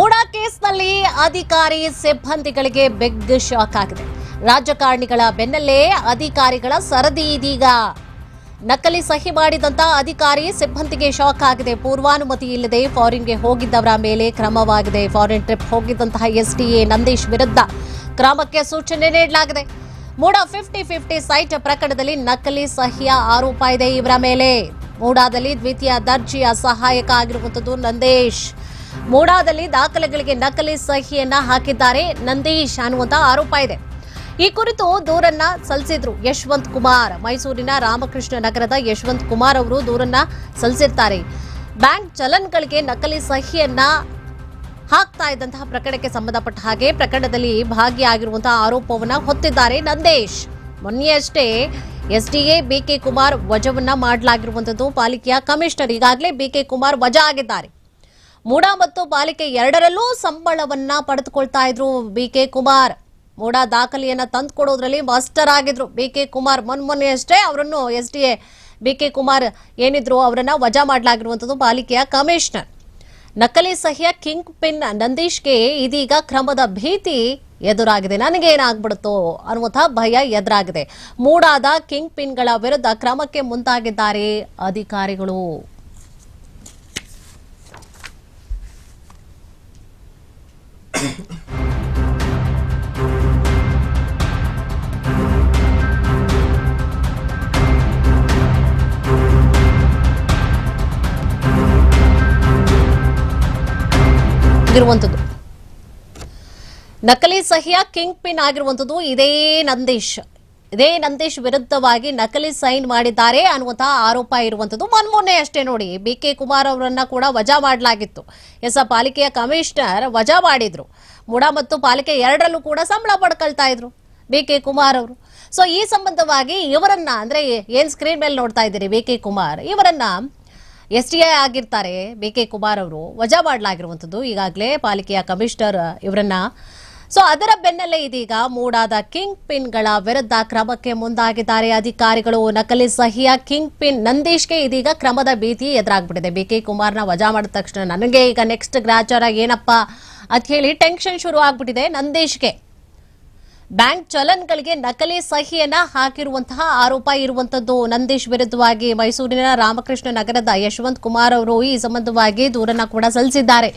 ಮೂಡಾ ಕೇಸ್ನಲ್ಲಿ ಅಧಿಕಾರಿ ಸಿಬ್ಬಂದಿಗಳಿಗೆ big shock ಆಗಿದೆ. ರಾಜಕಾರಣಿಗಳ ಬೆನ್ನಲ್ಲೇ ಅಧಿಕಾರಿಗಳ ಸರದಿ ಇದೀಗ. ನಕಲಿ ಸಹಿ ಮಾಡಿದಂತ ಅಧಿಕಾರಿ ಸಿಬ್ಬಂದಿಗೆ ಶಾಕ್ ಆಗಿದೆ. ಪೂರ್ವಾನುಮತಿ ಇಲ್ಲದೆ ಫಾರಿನ್ಗೆ ಹೋಗಿದ್ದವರ ಮೇಲೆ ಕ್ರಮವಾಗಿದೆ. ಫಾರಿನ್ ಟ್ರಿಪ್ ಹೋಗಿದ್ದಂತಹ ಎ ನಂದೀಶ್ ವಿರುದ್ಧ ಕ್ರಮಕ್ಕೆ ಸೂಚನೆ ನೀಡಲಾಗಿದೆ. ಮೂಡಾ ಫಿಫ್ಟಿ ಫಿಫ್ಟಿ ಸೈಟ್ ಪ್ರಕರಣದಲ್ಲಿ ನಕಲಿ ಸಹಿಯ ಆರೋಪ ಇದೆ ಇವರ ಮೇಲೆ. ಮೂಡಾದಲ್ಲಿ ದ್ವಿತೀಯ ದರ್ಜೆಯ ಸಹಾಯಕ ಆಗಿರುವಂಥದ್ದು ನಂದೇಶ್. ಮೂಡಾದಲ್ಲಿ ದಾಖಲೆಗಳಿಗೆ ನಕಲಿ ಸಹಿಯನ್ನ ಹಾಕಿದ್ದಾರೆ ನಂದೀಶ್ ಅನ್ನುವಂತ ಆರೋಪ ಇದೆ. ಈ ಕುರಿತು ದೂರನ್ನ ಸಲ್ಲಿಸಿದ್ರು ಯಶವಂತ್ ಕುಮಾರ್. ಮೈಸೂರಿನ ರಾಮಕೃಷ್ಣ ನಗರದ ಯಶವಂತ್ ಕುಮಾರ್ ಅವರು ದೂರನ್ನ ಸಲ್ಲಿಸಿರ್ತಾರೆ. ಬ್ಯಾಂಕ್ ಚಲನ್ಗಳಿಗೆ ನಕಲಿ ಸಹಿಯನ್ನ ಹಾಕ್ತಾ ಇದ್ದಂತಹ ಪ್ರಕರಣಕ್ಕೆ ಸಂಬಂಧಪಟ್ಟ ಹಾಗೆ ಪ್ರಕರಣದಲ್ಲಿ ಭಾಗಿಯಾಗಿರುವಂತಹ ಆರೋಪವನ್ನ ಹೊತ್ತಿದ್ದಾರೆ ನಂದೇಶ್. ಮೊನ್ನೆಯಷ್ಟೇ ಎಸ್ಡಿಎ ಬಿಕೆ ಕುಮಾರ್ ವಜವನ್ನ ಮಾಡಲಾಗಿರುವಂತದ್ದು ಪಾಲಿಕೆಯ ಕಮಿಷನರ್. ಈಗಾಗಲೇ ಬಿಕೆ ಕುಮಾರ್ ವಜಾ ಆಗಿದ್ದಾರೆ. ಮೂಡಾ ಮತ್ತು ಪಾಲಿಕೆ ಎರಡರಲ್ಲೂ ಸಂಬಳವನ್ನ ಪಡೆದುಕೊಳ್ತಾ ಇದ್ರು ಬಿಕೆ ಕುಮಾರ್. ಮೂಡಾ ದಾಖಲೆಯನ್ನ ತಂದು ಕೊಡೋದ್ರಲ್ಲಿ ಮಾಸ್ಟರ್ ಆಗಿದ್ರು ಬಿಕೆ ಕುಮಾರ್. ಮೊನ್ಮೊನ್ನೆಯಷ್ಟೇ ಅವರನ್ನು S D A BK Kumar ಏನಿದ್ರು ಅವರನ್ನ ವಜಾ ಮಾಡಲಾಗಿರುವಂತದ್ದು ಪಾಲಿಕೆಯ ಕಮಿಷನರ್. ನಕಲಿ ಸಹಿಯ ಕಿಂಗ್ ಪಿನ್ ನಂದೀಶ್ಗೆ ಇದೀಗ ಕ್ರಮದ ಭೀತಿ ಎದುರಾಗಿದೆ. ನನಗೇನಾಗ್ಬಿಡುತ್ತೋ ಅನ್ನುವಂತಹ ಭಯ ಎದುರಾಗಿದೆ. ಮೂಡಾದ ಕಿಂಗ್ ಪಿನ್ಗಳ ವಿರುದ್ಧ ಕ್ರಮಕ್ಕೆ ಮುಂದಾಗಿದ್ದಾರೆ ಅಧಿಕಾರಿಗಳು. ಇರುವಂತದ್ದು ನಕಲಿ ಸಹಿಯ ಕಿಂಗ್ ಪಿನ್ ಆಗಿರುವಂತದ್ದು ಇದೇ ನಂದೀಶ್. ಇದೇ. ನಂದೀಶ್ ವಿರುದ್ಧವಾಗಿ ನಕಲಿ ಸೈನ್ ಮಾಡಿದ್ದಾರೆ ಅನ್ನುವಂತಹ ಆರೋಪ ಇರುವಂತದ್ದು ಮೊನ್ಮೊನ್ನೆ ಅಷ್ಟೇ ನೋಡಿ ಬಿ ಕೆ ಕುಮಾರ್ ಅವರನ್ನ ಕೂಡ ವಜಾ ಮಾಡಲಾಗಿತ್ತು. ಎಸ್ ಪಾಲಿಕೆಯ ಕಮಿಷನರ್ ವಜಾ ಮಾಡಿದ್ರು. ಮುಡ ಮತ್ತು ಪಾಲಿಕೆ ಎರಡರಲ್ಲೂ ಕೂಡ ಸಂಬಳ ಪಡ್ಕೊಳ್ತಾ ಇದ್ರು ಬಿ ಕೆ ಕುಮಾರ್ ಅವರು. ಸೊ ಈ ಸಂಬಂಧವಾಗಿ ಇವರನ್ನ, ಅಂದ್ರೆ ಏನ್ ಸ್ಕ್ರೀನ್ ಮೇಲೆ ನೋಡ್ತಾ ಇದ್ದೀರಿ ಬಿ ಕೆ ಕುಮಾರ್? ಇವರನ್ನ ಎಸ್ ಟಿ ಐ ಆಗಿರ್ತಾರೆ ಬಿ ಕೆ ಕುಮಾರ್ ಅವರು. ವಜಾ ಮಾಡಲಾಗಿರುವಂಥದ್ದು. ಈಗಾಗಲೇ ಪಾಲಿಕೆಯ ಕಮಿಷನರ್ ಇವರನ್ನ ಸೊ ಅದರ ಬೆನ್ನಲ್ಲೇ ಇದೀಗ ಮೂಡಾದ ಕಿಂಗ್ ಪಿನ್ಗಳ ವಿರುದ್ಧ ಕ್ರಮಕ್ಕೆ ಮುಂದಾಗಿದ್ದಾರೆ. ಅಧಿಕಾರಿಗಳು ನಕಲಿ ಸಹಿಯ ಕಿಂಗ್ ಪಿನ್ ನಂದೀಶ್ಗೆ ಇದೀಗ ಕ್ರಮದ ಭೀತಿ ಎದುರಾಗ್ಬಿಟ್ಟಿದೆ. ಬಿ ಕೆ ಕುಮಾರ್ನ ವಜಾ ಮಾಡಿದ ತಕ್ಷಣ ನನಗೆ ಈಗ ನೆಕ್ಸ್ಟ್ ಗ್ರಾಚಾರ ಏನಪ್ಪ ಅಂತ ಹೇಳಿ ಟೆನ್ಷನ್ ಶುರು ಆಗ್ಬಿಟ್ಟಿದೆ ನಂದೀಶ್ಗೆ. ಬ್ಯಾಂಕ್ ಚಲನ್ಗಳಿಗೆ ನಕಲಿ ಸಹಿಯನ್ನ ಹಾಕಿರುವಂತಹ ಆರೋಪ ಇರುವಂತದ್ದು ನಂದೀಶ್ ವಿರುದ್ಧವಾಗಿ ಮೈಸೂರಿನ ರಾಮಕೃಷ್ಣ ನಗರದ ಯಶವಂತ್ ಕುಮಾರ್ ಅವರು ಈ ಸಂಬಂಧವಾಗಿ ದೂರನ್ನ ಕೂಡ ಸಲ್ಲಿಸಿದ್ದಾರೆ.